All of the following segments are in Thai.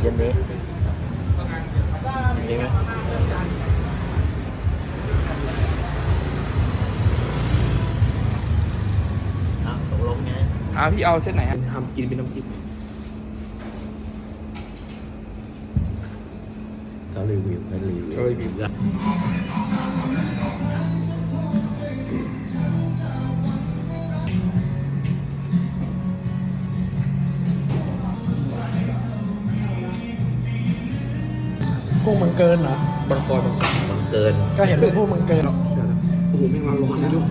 เช่นนี้จริงไหมอ้าวตกลงไงอ่าพี่เอาเส้นไหนฮะทำกินเป็นน้ำจิ้มเขารีวิวเขารีวิวเขารีวิว กุ้งมังเกินเหรอบังกรบังกรบังเกินก็เห็นเป็นพวกมังเกินโอ้โหไม่มาร้อนเลยด้วย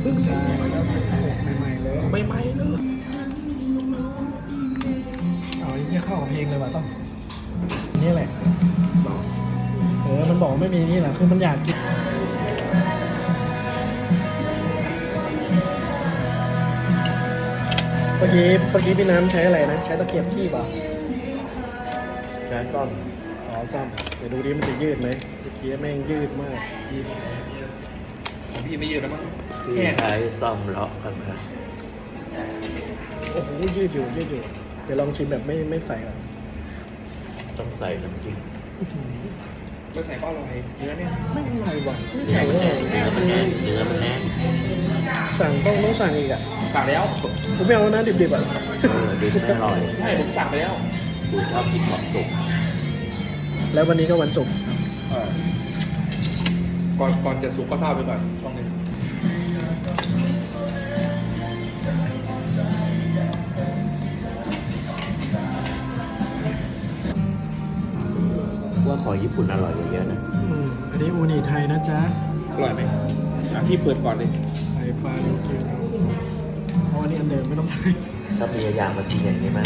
เพิ่งใส่ใหม่ๆเลยไม่ไหม้เลยเอาไอ้ที่เข้ากับเพลงเลยว่ะต้อง นี่แหละ เออ มันบอกว่าไม่มีนี่แหละคือมันอยากกิน เมื่อกี้ เมื่อกี้พี่น้ำใช้อะไรนะ ใช้ตะเกียบขี้เปล่าใช้ก้อน อ๋อซ่อมเดี๋ยวดูดิมันจะยืดไหมเมื่อกี้แม่งยืดมาก ของพี่ไม่เยอะแล้วมั้งพี่แค่ใช้ซ่อมเลาะครับครับโอ้โหยืดอยู่ยืดอยู่ เดี๋ยวลองชิมแบบไม่ไม่ใส่ก่อนต้องใส่น้ำจิ้มไม่ใส่ก็อร่อยเนื้อเนี่ยไม่อร่อยว่ะไม่เนื้ใส่อเลยมันแน่นเนื้อมันแน่นสั่งต้องต้องสั่งอีกอะสั่งแล้วผมไม่เอานะดิบๆอะเออดีไม่อร่อยใช่ผมสั่งไปแล้วกูชอบกินของสุก แล้ววันนี้ก็วันศุกร์เออก่อนก่อนจะสุกก็เศร้าไปก่อนช่องหนึ่งว่าของญี่ปุ่นอร่อยกว่าเยอะนะอืมอันนี้อูนิไทยนะจ๊ะอร่อยไหมอะพี่เปิดก่อนเลยไข่ปลาเดียวเกียวเพราะอันนี้อันเดิมไม่ต้องไทยถ้ามีอยางมากินอย่างนี้ไหม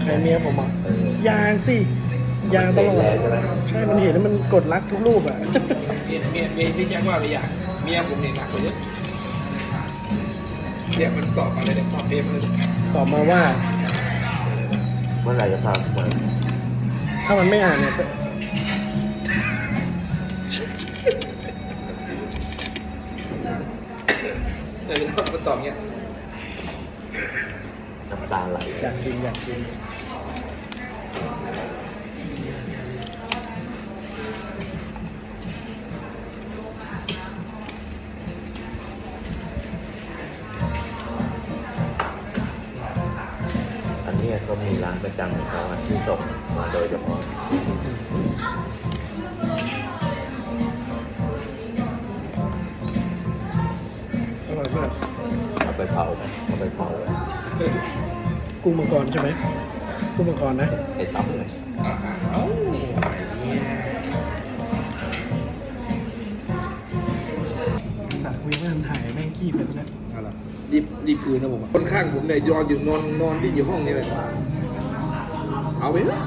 ใครเมียผมอะเออ ยางสิ ยางตลอดมันเห็นแล้วใช่ไหมใช่มันเห็นแล้วมันกดรักทุกรูปอะเมียเมียเมียพี่แจ้งว่าอะไรอย่างเมียผมเนี่ยหนักกว่าเยอะเนี่ยมันตอบมาเลยเนี่ยตอบเฟซมาเลยตอบมาว่า เมื่อไหร่จะพาผมมาถ้ามันไม่อ่านเนี่ยแต่เวลามันตอบเงี้ยน้ำตาไหลอยากกินอยากกิน อันนี้ก็มีร้านประจำของเขาอะที่ส่งมาโดยเฉพาะอร่อยมากเอาไปเผาเอาไปเผากุ้งมังกรใช่ไหมกุ้งมังกรนะไอ้ตั้มเลยเอ้าอะไรเนี่ยสัตว์วิ่งไม่ทันถ่ายแม่งขี้ไปแล้วเอาล่ะ รีบรีบคืนนะผมอะคนข้างผมเนี่ยยอนอยู่นอนนอนที่อยู่ห้องนี้เลยเอาไปเลย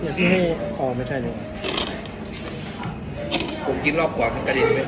เนี่ยพี่ให้ออกไม่ใช่เลยผมกินรอบก่อนมันกระเด็นไป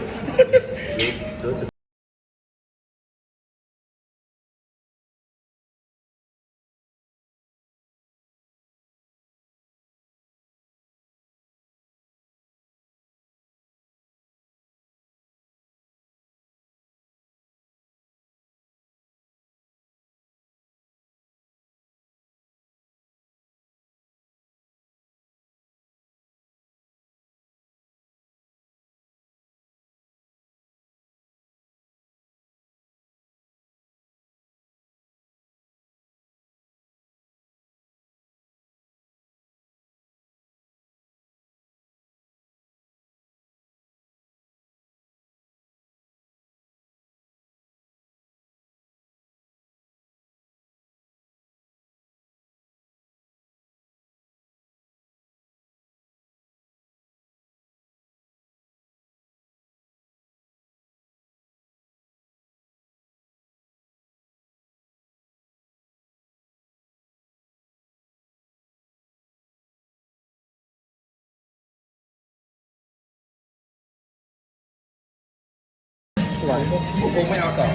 หวานผมคงไม่เอาต่อ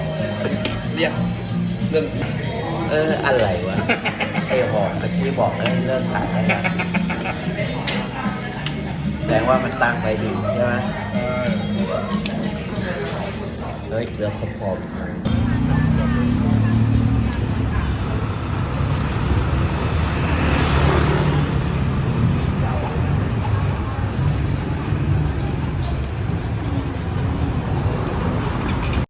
เรียกเรื่องเอออะไรวะไอ้หอกตะกี้บอกให้เลิกถ่ายได้แล้วแสดงว่ามันตั้งไปดีใช่ไหมเออเฮ้ยเรือขอบขอบ